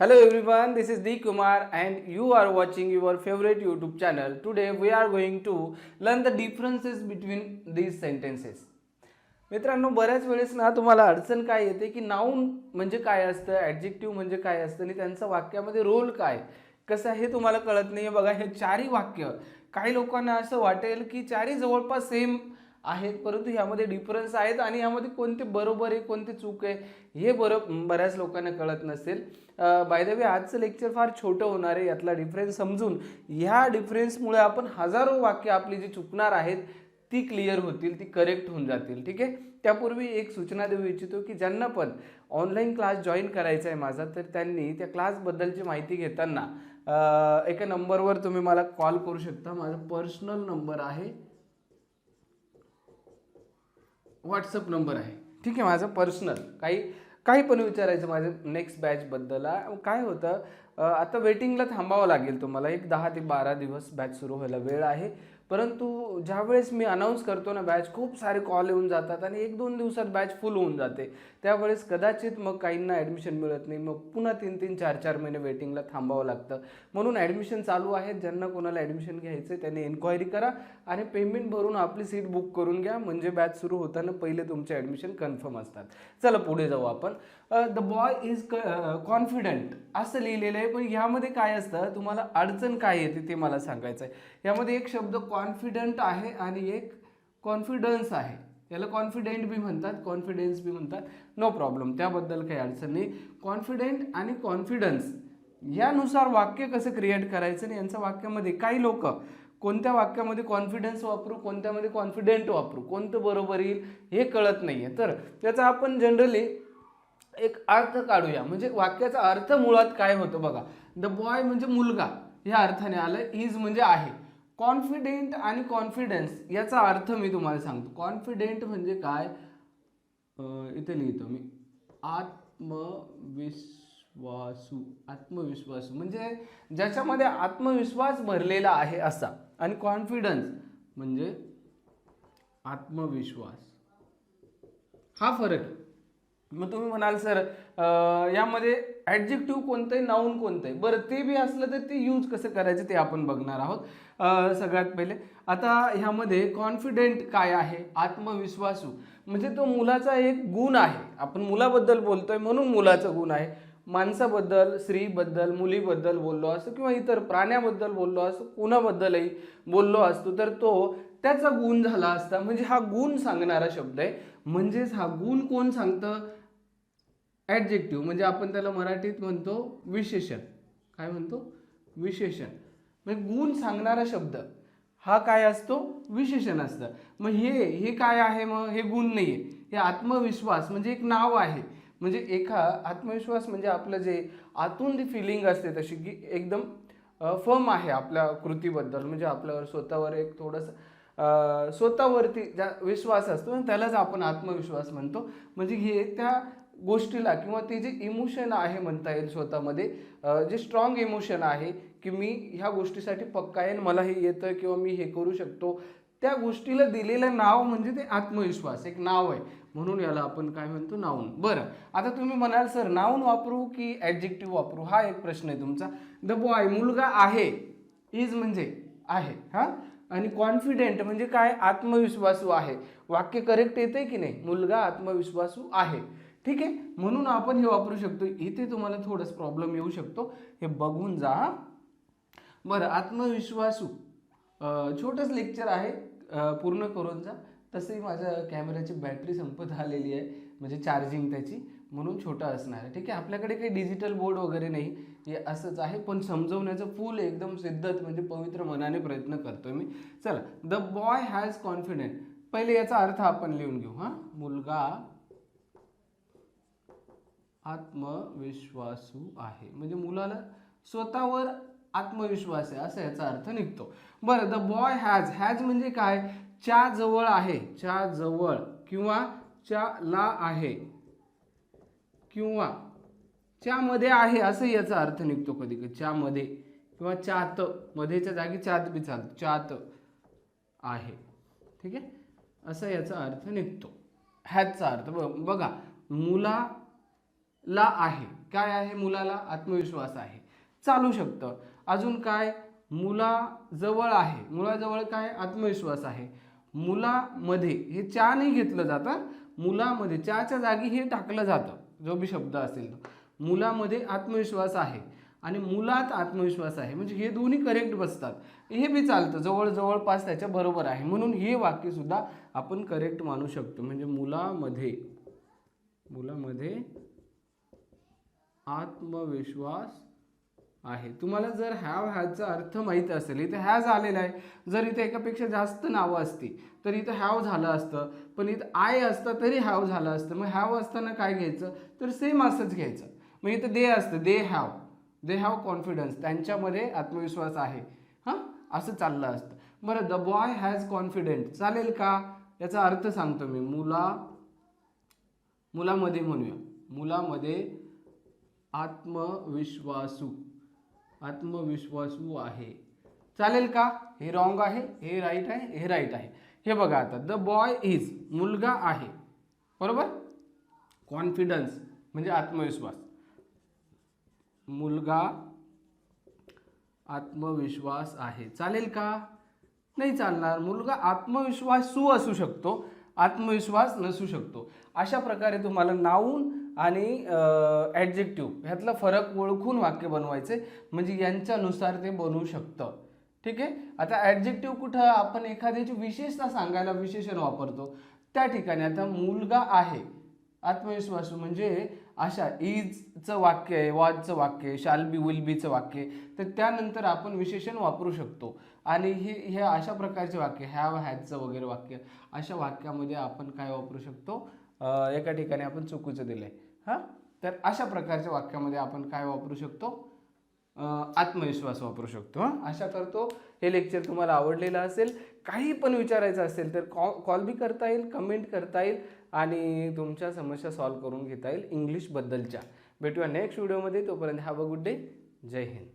Hello everyone this is the Kumar and you are watching your favourite YouTube channel today we are going to learn the differences between these sentences मित्रांनो बऱ्याच वेळेस ना तुम्हाला अडचण काय येते की नाउन म्हणजे काय असतं ॲडजेक्टिव्ह म्हणजे काय असतं आणि त्यांचं वाक्यामध्ये रोल काय? कसं आहे हे तुम्हाला कळत नाही बघा हे चारही वाक्य. काही लोकांना असं वाटेल की चारही जवळपास सेम आहेत परंतु ह्यामध्ये डिफरन्स आहेत आणि ह्यामध्ये कोणते बरोबर आहे कोणते चूक आहे हे बरं बऱ्याच लोकांना कळत नसेल. बाय द वे आजचं लेक्चर फार छोटं होणार आहे यातला डिफरन्स समजून. ह्या डिफरन्समुळे आपण हजारो वाक्य आपली जी चुकणार आहेत ती क्लिअर होतील ती करेक्ट होऊन जातील ठीक आहे? त्यापूर्वी एक सूचना देऊ इच्छितो की ज्यांना पण ऑनलाईन क्लास जॉईन करायचा आहे माझा तर त्यांनी त्या क्लासबद्दलची माहिती घेताना एका नंबरवर तुम्ही मला कॉल करू शकता. माझा पर्सनल नंबर आहे व्हॉट्सअप नंबर आहे. ठीक आहे माझं पर्सनल काही काही पण विचारायचं माझं नेक्स्ट बॅचबद्दल काय होतं आता वेटिंगला थांबावं लागेल तुम्हाला. एक दहा ते बारा दिवस बॅच सुरू व्हायला वेळ आहे. परंतु ज्यावेळेस मी अनाऊन्स करतो ना बॅच खूप सारे कॉल येऊन जातात आणि एक दोन दिवसात बॅच फुल होऊन जाते. त्यावेळेस कदाचित मग काहींना ॲडमिशन मिळत नाही मग पुन्हा तीन तीन चार चार महिने वेटिंगला थांबावं लागतं. म्हणून ॲडमिशन चालू आहेत. ज्यांना कोणाला ॲडमिशन घ्यायचं आहे त्यांनी एन्क्वायरी करा आणि पेमेंट भरून आपली सीट बुक करून घ्या. म्हणजे बॅच सुरू होताना पहिले तुमचे ॲडमिशन कन्फर्म असतात. चला पुढे जाऊ आपण. द बॉय इज कॉन्फिडंट असं लिहिलेलं आहे पण ह्यामध्ये काय असतं? तुम्हाला अडचण काय येते ते मला सांगायचं आहे यामध्ये एक शब्द कॉन्फिडंट आहे आणि एक कॉन्फिडन्स आहे. याला कॉन्फिडेंट बी म्हणतात कॉन्फिडेन्स बी म्हणतात. नो प्रॉब्लेम त्याबद्दल काही अडचण नाही. कॉन्फिडेंट आणि कॉन्फिडन्स यानुसार वाक्य कसं क्रिएट करायचं आणि यांच्या वाक्यामध्ये काही लोक कोणत्या वाक्यामध्ये कॉन्फिडन्स वापरू कोणत्यामध्ये कॉन्फिडेंट वापरू कोणतं बरोबर येईल हे कळत नाही आहे तर त्याचा आपण जनरली एक अर्थ काढूया. म्हणजे वाक्याचा अर्थ मुळात काय होतं बघा. द बॉय म्हणजे मुलगा. ह्या अर्थाने आलं. इज म्हणजे आहे. कॉन्फिडेंट आणि कॉन्फिडन्स याचा अर्थ मी तुम्हाला सांगतो. कॉन्फिडेंट म्हणजे काय? इथे लिहितो मी. आत्मविश्वासू आत्मविश्वासू. म्हणजे ज्याच्यामध्ये आत्मविश्वास भरलेला आहे असा. आणि कॉन्फिडन्स म्हणजे आत्मविश्वास. हा फरक आहे. मग तुम्ही म्हणाल सर यामध्ये ॲडजेक्टिव्ह कोणतं आहे नाऊन कोणतं आहे बरं ते बी असलं तर ते यूज कसं करायचं ते आपण बघणार आहोत. सगळ्यात पहिले. आता ह्यामध्ये कॉन्फिडेंट काय आहे? आत्मविश्वासू. म्हणजे तो मुलाचा एक गुण आहे. आपण मुलाबद्दल बोलतोय म्हणून मुलाचा गुण आहे. माणसाबद्दल स्त्रीबद्दल मुलीबद्दल बोललो असतो किंवा इतर प्राण्याबद्दल बोललो असतो कुणाबद्दलही बोललो असतो तर तो त्याचा गुण झाला असता. म्हणजे हा गुण सांगणारा शब्द आहे. म्हणजेच हा गुण कोण सांगतं? ॲडजेक्टिव्ह म्हणजे आपण त्याला मराठीत म्हणतो विशेषण. काय म्हणतो? विशेषण. म्हणजे गुण सांगणारा शब्द. हा काय असतो? विशेषण असतं. मग हे हे काय आहे मग? हे गुण नाही आहे हे आत्मविश्वास म्हणजे एक नाव आहे. म्हणजे एका आत्मविश्वास म्हणजे आपलं जे आतून जी फिलिंग असते तशी की एकदम फर्म आहे आपल्या कृतीबद्दल. म्हणजे आपल्यावर स्वतःवर एक थोडंसं स्वतःवरती ज्या विश्वास असतो त्यालाच आपण आत्मविश्वास म्हणतो. म्हणजे हे त्या गोष्टीला किंवा ते जे इमोशन आहे म्हणता येईल स्वतःमध्ये जे स्ट्रॉंग इमोशन आहे की मी ह्या गोष्टीसाठी पक्का आहे मला हे येतं किंवा मी हे करू शकतो त्या गोष्टीला दिलेलं नाव म्हणजे ते आत्मविश्वास एक नाव आहे. म्हणून याला आपण काय म्हणतो? नाऊन बरं आता तुम्ही म्हणाल सर नाऊन वापरू की ॲडजेक्टिव्ह वापरू? हा एक प्रश्न आहे तुमचा. द बॉय मुलगा आहे. इज म्हणजे आहे हां? आणि कॉन्फिडेंट म्हणजे काय? आत्मविश्वासू आहे. वाक्य करेक्ट येते की नाही? मुलगा आत्मविश्वासू आहे. ठीक आहे? म्हणून आपण हे वापरू शकतो. इथे तुम्हाला थोडंसं प्रॉब्लेम येऊ शकतो. हे बघून जा. बरं आत्मविश्वासू. छोटंच लेक्चर आहे. पूर्ण करून जा. तसंही माझ्या कॅमेऱ्याची बॅटरी संपत आलेली आहे. म्हणजे चार्जिंग त्याची. म्हणून छोटा असणार आहे. ठीक आहे? आपल्याकडे काही डिजिटल बोर्ड वगैरे नाही. हे असंच आहे. पण समजवण्याचं फुल एकदम सिद्धत म्हणजे पवित्र मनाने प्रयत्न करतोय मी. चला. द बॉय हॅज कॉन्फिडेंट पहिले याचा अर्थ आपण लिहून घेऊ हां. मुलगा आत्मविश्वासू आहे. म्हणजे मुलाला स्वतःवर आत्मविश्वास आहे असं याचा अर्थ निघतो. बरं द बॉय हॅज हॅज म्हणजे काय? च्या जवळ आहे. च्या जवळ किंवा च्या ला आहे. किंवा च्यामध्ये आहे असं याचा अर्थ निघतो कधी कधी च्यामध्ये किंवा चात मध्येच्या जागी चात बी चालतो चात आहे. ठीक आहे? असा याचा अर्थ निघतो. ह्याचा अर्थ बघा मुला ला आहे. काय आहे मुलाला? आत्मविश्वास आहे. चालू शकतं. अजून काय? मुलाजवळ आहे. मुलाजवळ काय? आत्मविश्वास आहे. मुलामध्ये हे चा नाही घेतलं जातं. मुलामध्ये चाच्या जागी हे टाकलं जातं. जो बी शब्द असेल तो. मुलामध्ये आत्मविश्वास आहे आणि मुलात आत्मविश्वास आहे. म्हणजे हे दोन्ही करेक्ट बसतात. हे बी चालतं. जवळ जवळपास त्याच्या बरोबर आहे. म्हणून हे वाक्यसुद्धा आपण करेक्ट मानू शकतो. म्हणजे मुलामध्ये मुलामध्ये आत्मविश्वास आहे. तुम्हाला जर हॅव हॅजचा अर्थ माहीत असेल इथे हॅज आलेला आहे. जर इथे एकापेक्षा जास्त नावं असती तर इथं हॅव झालं असतं. पण इथं आय असतं तरी हॅव झालं असतं. मग हॅव असताना काय घ्यायचं? तर सेम असंच घ्यायचं. मग इथं दे असतं they have they have confidence त्यांच्यामध्ये आत्मविश्वास आहे. हां? असं चाललं असतं. बरं द बॉय हॅज कॉन्फिडेंट चालेल का? याचा अर्थ सांगतो मी. मुला मुलामध्ये म्हणूया. मुलामध्ये आत्मविश्वासू. आत्मविश्वासू आहे. चालेल का? हे रॉंग आहे हे राईट आहे हे राईट आहे. हे बघा आता द बॉय इज मुलगा आहे. बरोबर? कॉन्फिडन्स म्हणजे आत्मविश्वास. मुलगा आत्मविश्वास आहे. चालेल का? नाही चालणार. मुलगा आत्मविश्वासू असू शकतो. आत्मविश्वास नसू शकतो. अशा प्रकारे तुम्हाला नाऊन आणि ॲडजेक्टिव्ह ह्यातला फरक ओळखून वाक्य बनवायचे म्हणजे यांच्यानुसार ते बनवू शकतं. ठीक आहे? आता ॲडजेक्टिव्ह कुठं आपण एखाद्याची विशेषता सांगायला विशेषण वापरतो त्या ठिकाणी आता मुलगा आहे. आत्मविश्वासू म्हणजे अशा इजचं वाक्य आहे वाजचं वाक्य आहे शाल बी विल बीचं वाक्य आहे. तर त्यानंतर आपण विशेषण वापरू शकतो. आणि हे हे अशा प्रकारचे वाक्य हॅव हॅजचं वगैरे वाक्य अशा वाक्यामध्ये आपण काय वापरू शकतो? एका ठिकाणी आपण चुकीचं दिलं आहे हां? तर अशा प्रकारच्या वाक्यामध्ये आपण काय वापरू शकतो? आत्मविश्वास वापरू शकतो हां? आशा करतो. हे लेक्चर तुम्हाला आवडलेलं असेल काही पण विचारायचं असेल तर कॉ कॉल बी करता येईल कमेंट करता येईल आणि तुमच्या समस्या सॉल्व्ह करून घेता येईल इंग्लिशबद्दलच्या. भेटूया नेक्स्ट व्हिडिओमध्ये तोपर्यंत हॅव अ गुड डे. जय हिंद.